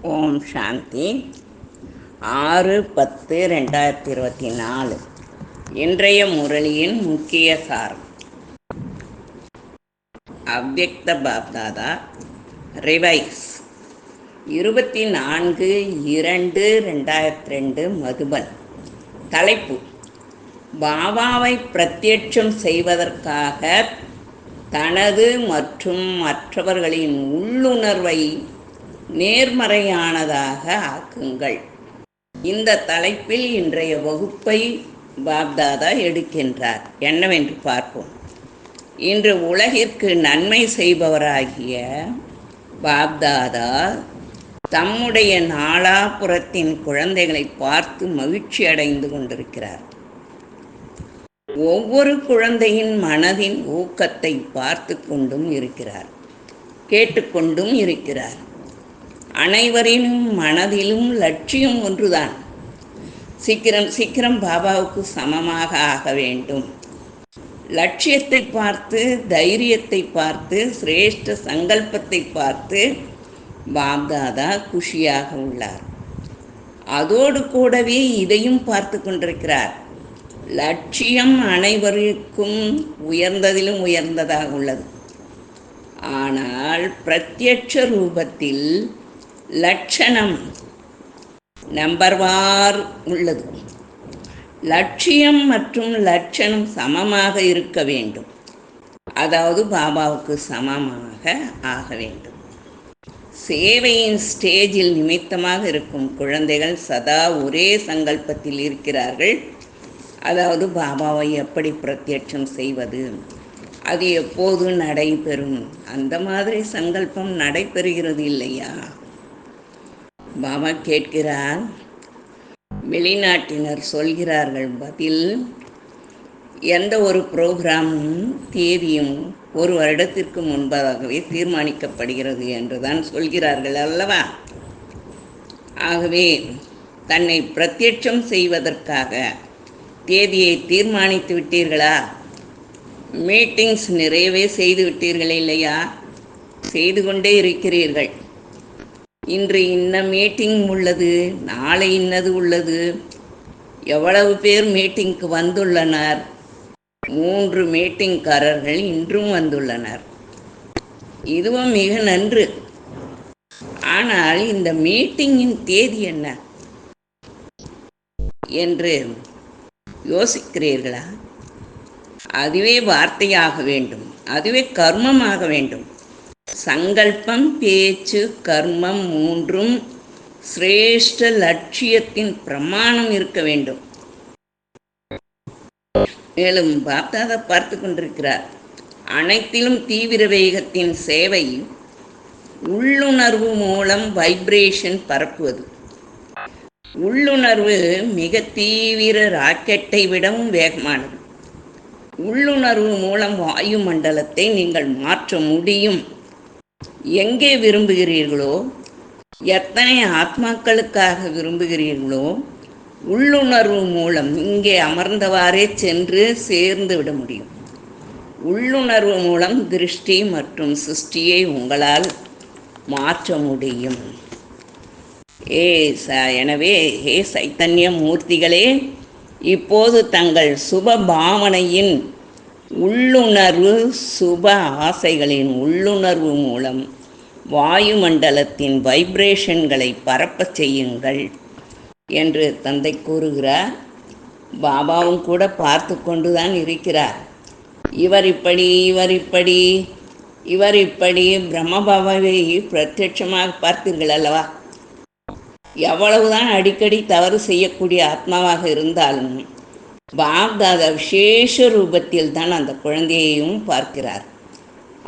ஓம் சாந்தி. ஆறு பத்து ரெண்டாயிரத்தி இருபத்தி நாலு. இன்றைய முரளியின் முக்கிய சாரம். அவ்வக்த பாப்தாதா ரிவைஸ். இருபத்தி நான்கு இரண்டு ரெண்டாயிரத்தி ரெண்டு மதுபன். தலைப்பு. பாபாவை பிரத்யட்சம் செய்வதற்காக தனது மற்றும் மற்றவர்களின் உள்ளுணர்வை நேர்மறையானதாக ஆக்குங்கள். இந்த தலைப்பில் இன்றைய வகுப்பை பாப்தாதா எடுக்கின்றார். என்னவென்று பார்ப்போம். இன்று உலகிற்கு நன்மை செய்பவராகிய பாப்தாதா தம்முடைய நாலாபுரத்தின் குழந்தைகளை பார்த்து மகிழ்ச்சி அடைந்து கொண்டிருக்கிறார். ஒவ்வொரு குழந்தையின் மனதின் ஊக்கத்தை பார்த்து கொண்டும் இருக்கிறார். கேட்டுக்கொண்டும் இருக்கிறார். அனைவரினும் மனதிலும் லட்சியம் ஒன்றுதான். சீக்கிரம் சீக்கிரம் பாபாவுக்கு சமமாக ஆக வேண்டும். லட்சியத்தை பார்த்து தைரியத்தை பார்த்து சிரேஷ்ட சங்கல்பத்தை பார்த்து பாப்தாதா குஷியாக உள்ளார். அதோடு கூடவே இதையும் பார்த்து கொண்டிருக்கிறார். லட்சியம் அனைவருக்கும் உயர்ந்ததிலும் உயர்ந்ததாக உள்ளது. ஆனால் பிரத்யட்ச ரூபத்தில் லட்சணம். நம்பர்வார் உள்ளது. லட்சியம் மற்றும் லட்சணம் சமமாக இருக்க வேண்டும். அதாவது பாபாவுக்கு சமமாக ஆக வேண்டும். சேவையின் ஸ்டேஜில் நிமித்தமாக இருக்கும் குழந்தைகள் சதா ஒரே சங்கல்பத்தில் இருக்கிறார்கள். அதாவது பாபாவை எப்படி பிரத்யட்சம் செய்வது? அது எப்போது நடைபெறும்? அந்த மாதிரி சங்கல்பம் நடைபெறுகிறது இல்லையா? பாபா கேட்கிறார். வெளிநாட்டினர் சொல்கிறார்கள் பதில் எந்த ஒரு ப்ரோக்ராமும் தேதியும் ஒரு வருடத்திற்கு முன்பதாகவே தீர்மானிக்கப்படுகிறது என்று தான் சொல்கிறார்கள் அல்லவா? ஆகவே தன்னை பிரத்யட்சம் செய்வதற்காக தேதியை தீர்மானித்து விட்டீர்களா? மீட்டிங்ஸ் நிறையவே செய்து விட்டீர்கள் இல்லையா? செய்து கொண்டே இருக்கிறீர்கள். இன்று இன்ன மீட்டிங் உள்ளது நாளை இன்னது உள்ளது. எவ்வளவு பேர் மீட்டிங்க்கு வந்துள்ளனர்? மூன்று மீட்டிங்காரர்கள் இன்றும் வந்துள்ளனர். இதுவும் மிக நன்று. ஆனால் இந்த மீட்டிங்கின் தேதி என்ன? என்று யோசிக்கிறீர்களா? அதுவே வார்த்தையாக வேண்டும். அதுவே கர்மமாக வேண்டும். சங்கல்பம் பேச்சு கர்மம் மூன்றும் சிரேஷ்ட லட்சியத்தின் பிரமாணம் இருக்க வேண்டும். மேலும் பாப்தாதா பார்த்து கொண்டிருக்கிறார். அனைத்திலும் தீவிர வேகத்தின் சேவை உள்ளுணர்வு மூலம் வைப்ரேஷன் பரப்புவது. உள்ளுணர்வு மிக தீவிர ராக்கெட்டை விடவும் வேகமானது. உள்ளுணர்வு மூலம் வாயு மண்டலத்தை நீங்கள் மாற்ற முடியும். எங்கே விரும்புகிறீர்களோ எத்தனை ஆத்மாக்களுக்காக விரும்புகிறீர்களோ உள்ளுணர்வு மூலம் இங்கே அமர்ந்தவாறே சென்று சேர்ந்து விட முடியும். உள்ளுணர்வு மூலம் திருஷ்டி மற்றும் சிருஷ்டியை உங்களால் மாற்ற முடியும். ஏ ச எனவே ஹே சைத்தன்ய மூர்த்திகளே இப்போது தங்கள் சுப பாவனையின் உள்ளுணர்வு சுப ஆசைகளின் உள்ளுணர்வு மூலம் வாயுமண்டலத்தின் வைப்ரேஷன்களை பரப்பச் செய்யுங்கள் என்று தந்தை கூறுகிறார். பாபாவும் கூட பார்த்து கொண்டுதான் இருக்கிறார். இவர் இப்படி இவர் இப்படி இவர் இப்படி பிரம்மபாபாவை பிரத்யட்சமாக பார்த்தீர்கள் அல்லவா? எவ்வளவுதான் அடிக்கடி தவறு செய்யக்கூடிய ஆத்மாவாக இருந்தாலும் பாப்தாதா விசேஷ ரூபத்தில் தான் அந்த குழந்தையையும் பார்க்கிறார்.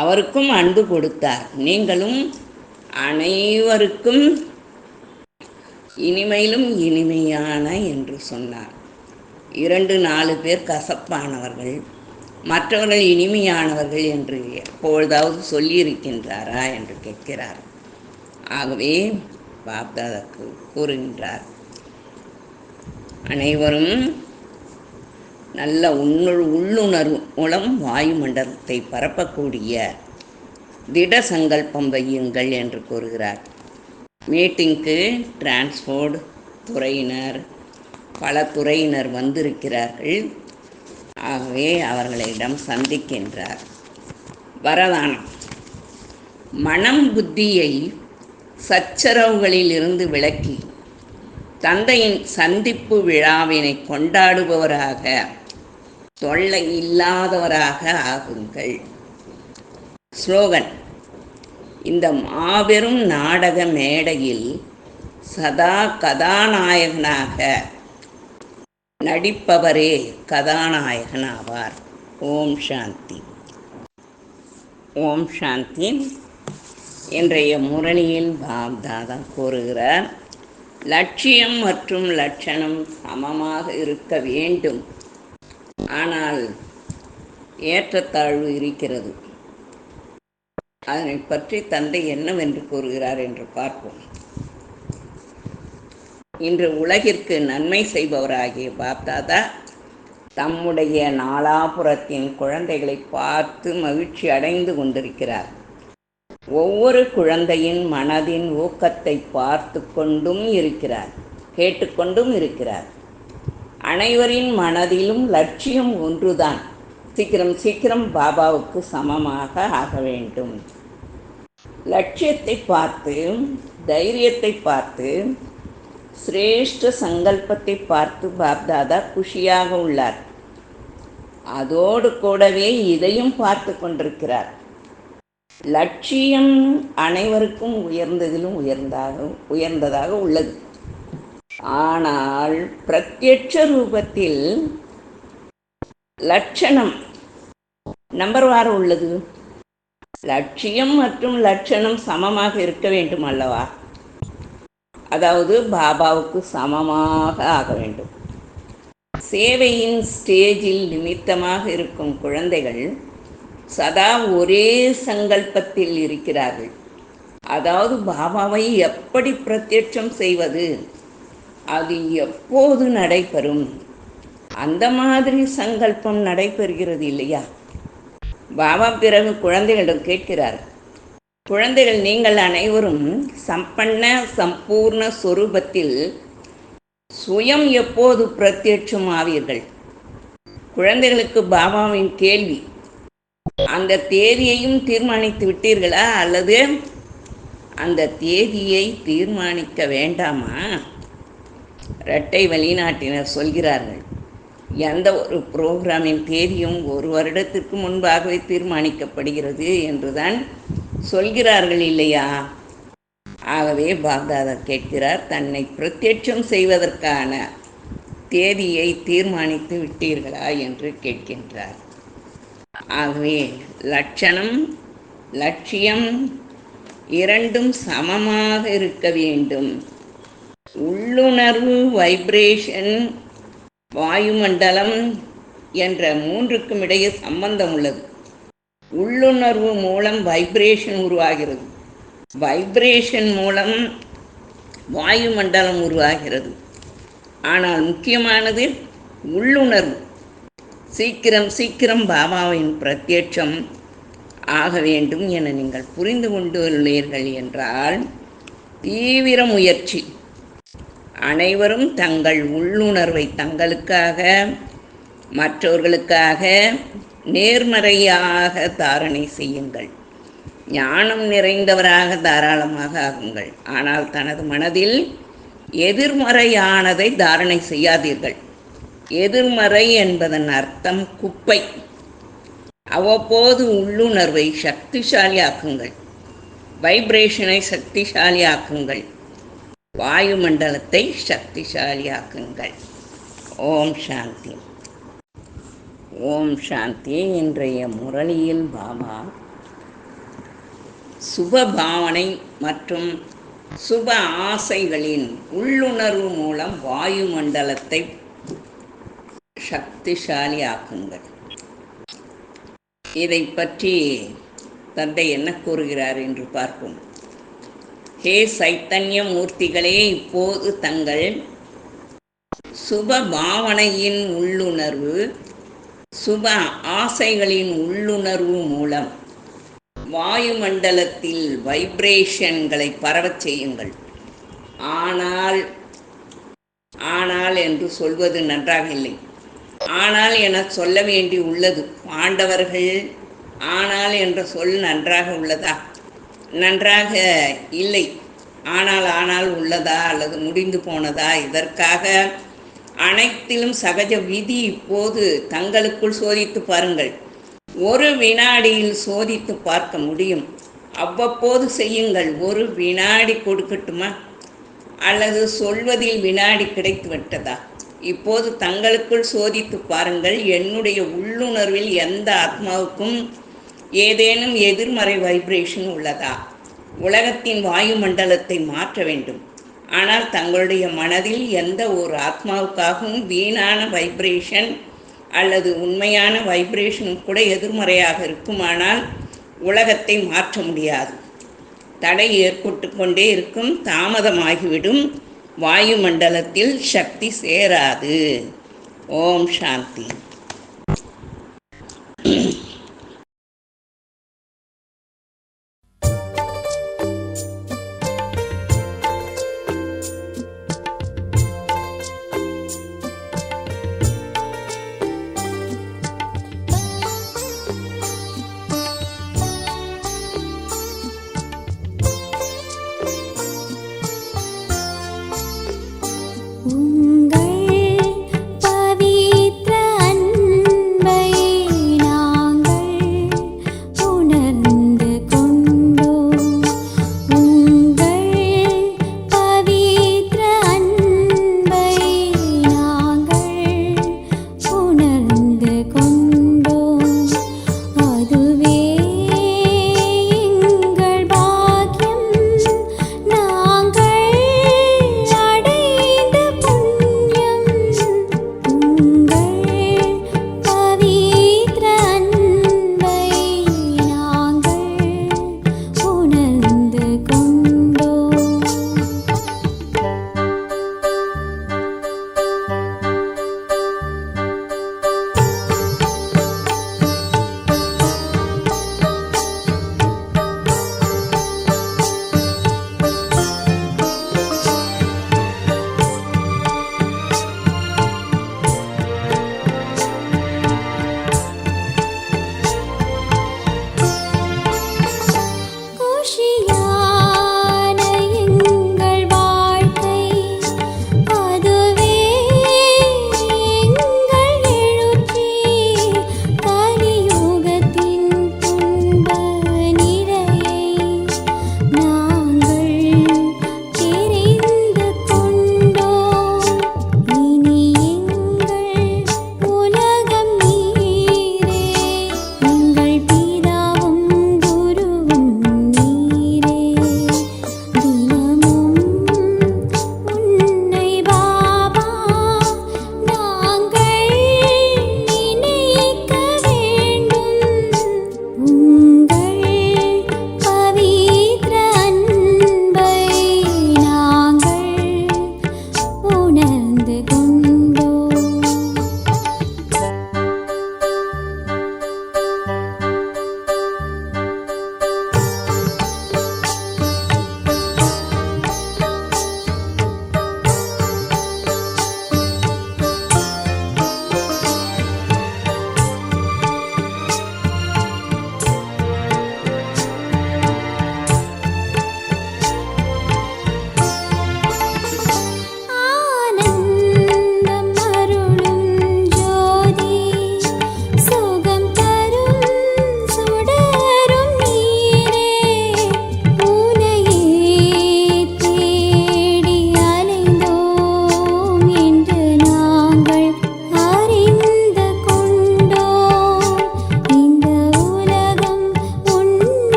அவருக்கும் அன்பு கொடுத்தார். நீங்களும் அனைவருக்கும் இனிமையிலும் இனிமையான என்று சொன்னார். இரண்டு நாலு பேர் கசப்பானவர்கள் மற்றவர்கள் இனிமையானவர்கள் என்று எப்பொழுதாவது சொல்லியிருக்கின்றாரா என்று கேட்கிறார். ஆகவே பாப்தாதாக்கு கூறுகின்றார். அனைவரும் நல்ல உன்னுள் உள்ளுணர்வு மூலம் வாயுமண்டலத்தை பரப்பக்கூடிய திட சங்கல்பம் வையுங்கள் என்று கூறுகிறார். மீட்டிங்க்கு டிரான்ஸ்போர்ட் துறையினர் பல துறையினர் வந்திருக்கிறார்கள். ஆகவே அவர்களிடம் சந்திக்கின்றார். வரதானம். மனம் புத்தியை சச்சரவுகளில் இருந்து விலக்கி தந்தையின் சந்திப்பு விழாவினை கொண்டாடுபவராக தொல்லை இல்லாதவராக ஆகுங்கள். ஸ்லோகன். இந்த மாபெரும் நாடக மேடையில் சதா கதாநாயகனாக நடிப்பவரே கதாநாயகனாவார். ஓம் சாந்தி. ஓம் சாந்தி இன்றைய முரணியில் பாப்தாதா கூறுகிறார். லட்சியம் மற்றும் லட்சணம் சமமாக இருக்க வேண்டும். ஆனால் ஏற்றத்தாழ்வு இருக்கிறது. அதனை பற்றி தந்தை என்னவென்று கூறுகிறார் என்று பார்ப்போம். இன்று உலகிற்கு நன்மை செய்பவராகிய பாப்தாதா தம்முடைய நாலாபுரத்தின் குழந்தைகளை பார்த்து மகிழ்ச்சி அடைந்து கொண்டிருக்கிறார். ஒவ்வொரு குழந்தையின் மனதின் ஊக்கத்தை பார்த்து கொண்டும் இருக்கிறார் கேட்டுக்கொண்டும் இருக்கிறார். அனைவரின் மனதிலும் லட்சியம் ஒன்றுதான். சீக்கிரம் சீக்கிரம் பாபாவுக்கு சமமாக ஆக வேண்டும். லட்சியத்தை பார்த்து தைரியத்தை பார்த்து சிரேஷ்ட சங்கல்பத்தை பார்த்து பாப்தாதா குஷியாக உள்ளார். அதோடு கூடவே இதையும் பார்த்து கொண்டிருக்கிறார். லட்சியம் அனைவருக்கும் உயர்ந்ததிலும் உயர்ந்தாக உயர்ந்ததாக உள்ளது. ஆனால் பிரத்யட்ச ரூபத்தில் லட்சணம். நம்பர் வாரம் உள்ளது. லட்சியம் மற்றும் லட்சணம் சமமாக இருக்க வேண்டும் அல்லவா? அதாவது பாபாவுக்கு சமமாக ஆக வேண்டும். சேவையின் ஸ்டேஜில் நிமித்தமாக இருக்கும் குழந்தைகள் சதா ஒரே சங்கல்பத்தில் இருக்கிறார்கள். அதாவது பாபாவை எப்படி பிரத்யட்சம் செய்வது? அது எப்போது நடைபெறும்? அந்த மாதிரி சங்கல்பம் நடைபெறுகிறது இல்லையா? பாபா பிறகு குழந்தைகளிடம் கேட்கிறார். குழந்தைகள் நீங்கள் அனைவரும் சம்பன்ன சம்பூர்ண சொரூபத்தில் சுயம் எப்போது பிரத்யட்சம் ஆவீர்கள்? குழந்தைகளுக்கு பாபாவின் கேள்வி அந்த தேதியையும் தீர்மானித்து விட்டீர்களா அல்லது அந்த தேதியை தீர்மானிக்க வேண்டாமா? இரட்டை வெளிநாட்டினர் சொல்கிறார்கள். எந்த ஒரு புரோகிராமின் தேதியும் ஒரு வருடத்திற்கு முன்பாகவே தீர்மானிக்கப்படுகிறது என்றுதான் சொல்கிறார்கள் இல்லையா? ஆகவே பாக்தாதர் கேட்கிறார் தன்னை பிரத்யட்சம் செய்வதற்கான தேதியை தீர்மானித்து விட்டீர்களா என்று கேட்கின்றார். ஆகவே லட்சணம் லட்சியம் இரண்டும் சமமாக இருக்க வேண்டும். உள்ளுணர்வு வைப்ரேஷன் வாயுமண்டலம் என்ற மூன்றுக்கும் இடையே சம்பந்தம் உள்ளது. உள்ளுணர்வு மூலம் வைப்ரேஷன் உருவாகிறது. வைப்ரேஷன் மூலம் வாயுமண்டலம் உருவாகிறது. ஆனால் முக்கியமானது உள்ளுணர்வு. சீக்கிரம் சீக்கிரம் பாபாவின் பிரத்யட்சம் ஆக வேண்டும் என நீங்கள் புரிந்து கொண்டுள்ளீர்கள் என்றால் தீவிர முயற்சி. அனைவரும் தங்கள் உள்ளுணர்வை தங்களுக்காக மற்றவர்களுக்காக நேர்மறையாக தாரணை செய்யுங்கள். ஞானம் நிறைந்தவராக தாராளமாக ஆகுங்கள். ஆனால் தனது மனதில் எதிர்மறையானதை தாரணை செய்யாதீர்கள். எதிர்மறை என்பதன் அர்த்தம் குப்பை. அவ்வப்போது உள்ளுணர்வை சக்திசாலியாக்குங்கள். வைப்ரேஷனை சக்திசாலியாக்குங்கள். வாயுமண்டலத்தை சக்திசாலியாக்குங்கள். ஓம் சாந்தி. ஓம் சாந்தி இன்றைய முரளியில் பாபா சுப பாவனை மற்றும் சுப ஆசைகளின் உள்ளுணர்வு மூலம் வாயுமண்டலத்தை சக்திசாலியாக்குங்கள். இதை பற்றி தந்தை என்ன கூறுகிறார் என்று பார்ப்போம். ஹே சைத்தன்ய மூர்த்திகளே இப்போது தங்கள் சுப பாவனையின் உள்ளுணர்வு சுப ஆசைகளின் உள்ளுணர்வு மூலம் வாயுமண்டலத்தில் வைப்ரேஷன்களை பரவச் செய்யுங்கள். ஆனால் ஆனால் என்று சொல்வது நன்றாக இல்லை. ஆனால் என சொல்ல வேண்டி உள்ளது. பாண்டவர்கள் ஆனால் என்ற சொல் நன்றாக உள்ளதா? நன்றாக இல்லை. ஆனால் ஆனால் உள்ளதா அல்லது முடிந்து போனதா? இதற்காக அனைத்திலும் சகஜ விதி இப்போது தங்களுக்குள் சோதித்து பாருங்கள். ஒரு வினாடியில் சோதித்து பார்க்க முடியும். அவ்வப்போது செய்யுங்கள். ஒரு வினாடி கொடுக்கட்டுமா? அல்லது சொல்வதில் வினாடி கிடைத்து விட்டதா இப்போது தங்களுக்குள் சோதித்து பாருங்கள். என்னுடைய உள்ளுணர்வில் எந்த ஆத்மாவுக்கும் ஏதேனும் எதிர்மறை வைப்ரேஷன் உள்ளதா? உலகத்தின் வாயுமண்டலத்தை மாற்ற வேண்டும். ஆனால் தங்களுடைய மனதில் எந்த ஒரு ஆத்மாவுக்காகவும் வீணான வைப்ரேஷன் அல்லது உண்மையான வைப்ரேஷனும் கூட எதிர்மறையாக இருக்குமானால் உலகத்தை மாற்ற முடியாது. தடை ஏற்பட்டு கொண்டே இருக்கும் தாமதமாகிவிடும். வாயுமண்டலத்தில் சக்தி சேராது. ஓம் சாந்தி.